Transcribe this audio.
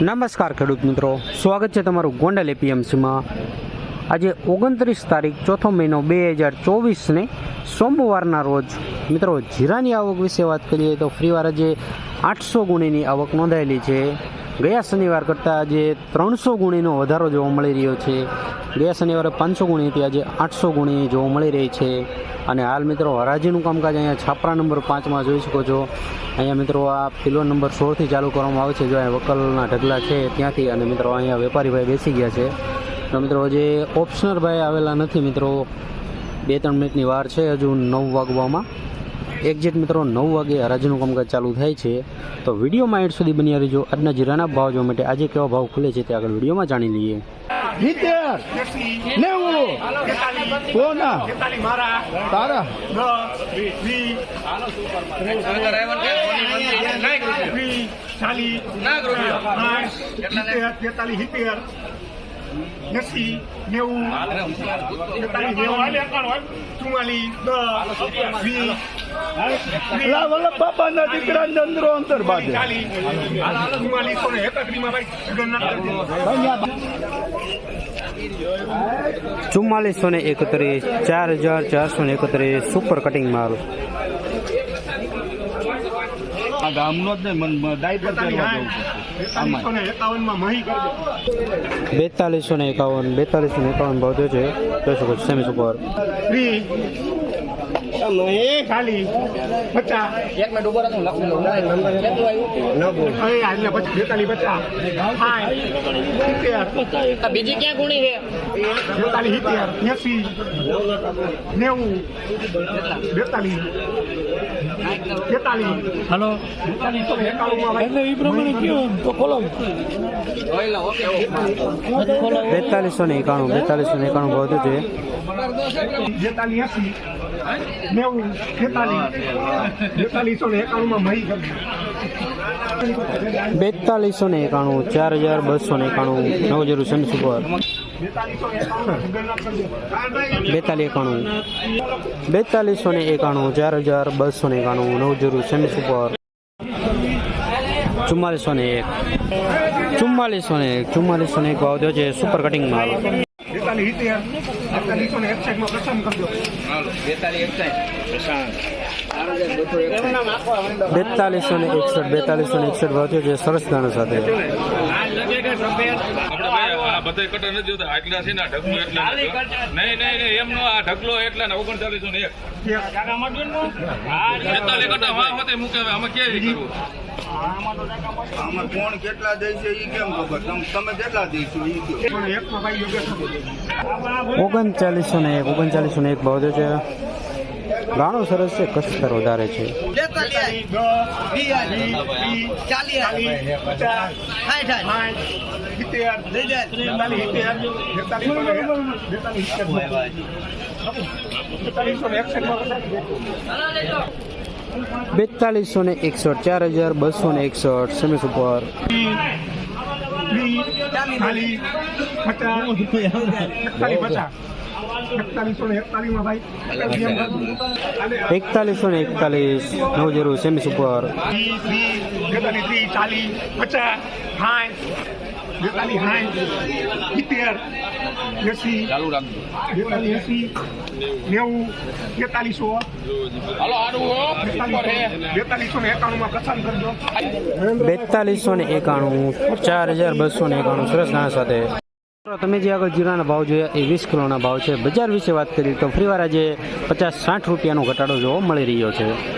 નમસ્કાર ખેડૂત મિત્રો. સ્વાગત છે તમારું ગોંડલ એપીએમસીમાં. આજે ઓગણત્રીસ તારીખ, ચોથો મહિનો બે હજાર ચોવીસને સોમવારના રોજ, મિત્રો, જીરાની આવક વિશે વાત કરીએ તો ફરીવાર આજે આઠસો ગુણીની આવક નોંધાયેલી છે. ગયા શનિવાર કરતાં આજે ત્રણસો ગુણીનો વધારો જોવા મળી રહ્યો છે. ગયા શનિવારે પાંચસો ગુણી હતી આજે આઠસો ગુણી જોવા મળી રહી છે. અને હાલ મિત્રો, હરાજીનું કામકાજ અહીંયા છાપરા નંબર પાંચમાં જોઈ શકો છો. અહીંયા મિત્રો, આ પિલો નંબર સોળથી ચાલુ કરવામાં આવે છે, જો અહીંયા વકલના ઢગલા છે ત્યાંથી. અને મિત્રો, અહીંયા વેપારીભાઈ બેસી ગયા છે. તો મિત્રો જે ઓપ્શનર ભાઈ આવેલા નથી મિત્રો. બે ત્રણ મિનિટની વાર છે હજુ નવ વાગવામાં. એક્ઝેક્ટ મિત્રો, નવ વાગે હરાજીનું કામકાજ ચાલુ થાય છે. તો વિડીયોમાં એડ સુધી બની રહીજો. આજના જીરાના ભાવ જોવા માટે આજે કેવા ભાવ ખુલે છે તે આગળ વિડીયોમાં જાણી લઈએ. સિત્તેર નેવું કોના તારા એસી નેવું તેતાલીસ નેવું ચુમ્માલીસ દસ વીસ અલા વલ્લભ બાપાના દીકરા ચંદ્રો અંતર બાજે ચાલીસ ચુમ્માલીસો ને એકત્રીસમાં ભાઈ જગન્નાથ ચુમ્માલીસો ને એકત્રીસ ચાર હજાર ચારસો ને એકત્રીસ સુપર કટિંગ માલ. આ ગામનો જ નહીં ડાયપર બેતાલીસો ને એકાવન બેતાલીસો ને એકાવન ભાવ થયો છે. જોઈ શકો છો સેમી સુપર પચાસ. બેતાલીસ પચાસ. સિત્તેર. બીજી ક્યાં ગુણી છે? બેતાલીસ સિત્તેર એસી નેવું બેતાલીસ બેતાલીસ. હલો. એટલે એ પ્રમાણે કયો? તો ખોલો. બેતાલીસો ને એકાણું બેતાલીસો ને એકાણું ભાવ બેતાલીસ એસી. નેવું બેતાલીસ બેતાલીસો ને એકાણુંમાં મહી બેતાલીસો ને એકાણું ચાર હજાર બસો ને એકાણું નવ જીરો સેમી સુપર બેતાલીસ એકાણું. બેતાલીસો ને એકાણું ચાર હજાર બસો ને એકાણું નવ જીરો સેમી સુપર ચુમ્માલીસો ને એક. ચુમ્માલીસો ને એક ચુમ્માલીસો ને એક ભાવ થયો છે સુપર કટિંગ માલ. બેતાલીસ સિત્તેર બેતાલીસો ને એકસાઠમાં પ્રસન્ન કરજો બેતાલીસો ને એકસઠ બેતાલીસો ને એકસઠ ભાવ છે જે સરસ દાણા સાથે. બધા કટર નથી જોતા. આટલા છે ને આ ઢગલો એટલા નહીં નહીં નહીં એમનો આ ઢગલો એટલા ને ઓગણચાલીસો ને એક. બેતાલીસ કટર વાહ હોતે મૂકે હવે આમાં કરવું? આમાં કોણ કેટલા દે છે એ કેમ ખબર? તમે કેટલા એ યોગેશ ઓગણચાલીસો ને એક ઓગણચાલીસો ને એક ભાવ છે. ઘાણો સરસ છે કસ્તર વધારે છે બેતાલીસ ને એકસઠ ચાર હજાર બસો ને એકસઠ સેમી સુપર ખાલી એકતાલીસ ને એકતાલીસો નવ જીરો સેમી સુપર પચાસ બેતાલીસ સાઠ એસી બેતાલીસ એસી નેવું બેતાલીસો બેતાલીસો ને એકાણું, ચાર હજાર બસો ને એકાણું, સરસ ના સાથે. તમે જે આગળ જીરાના ભાવ જોયા એ વીસ કિલોના ભાવ છે. બજાર વિશે વાત કરી તો ફરીવાર આજે પચાસ સાઠ રૂપિયાનો ઘટાડો જોવા મળી રહ્યો છે.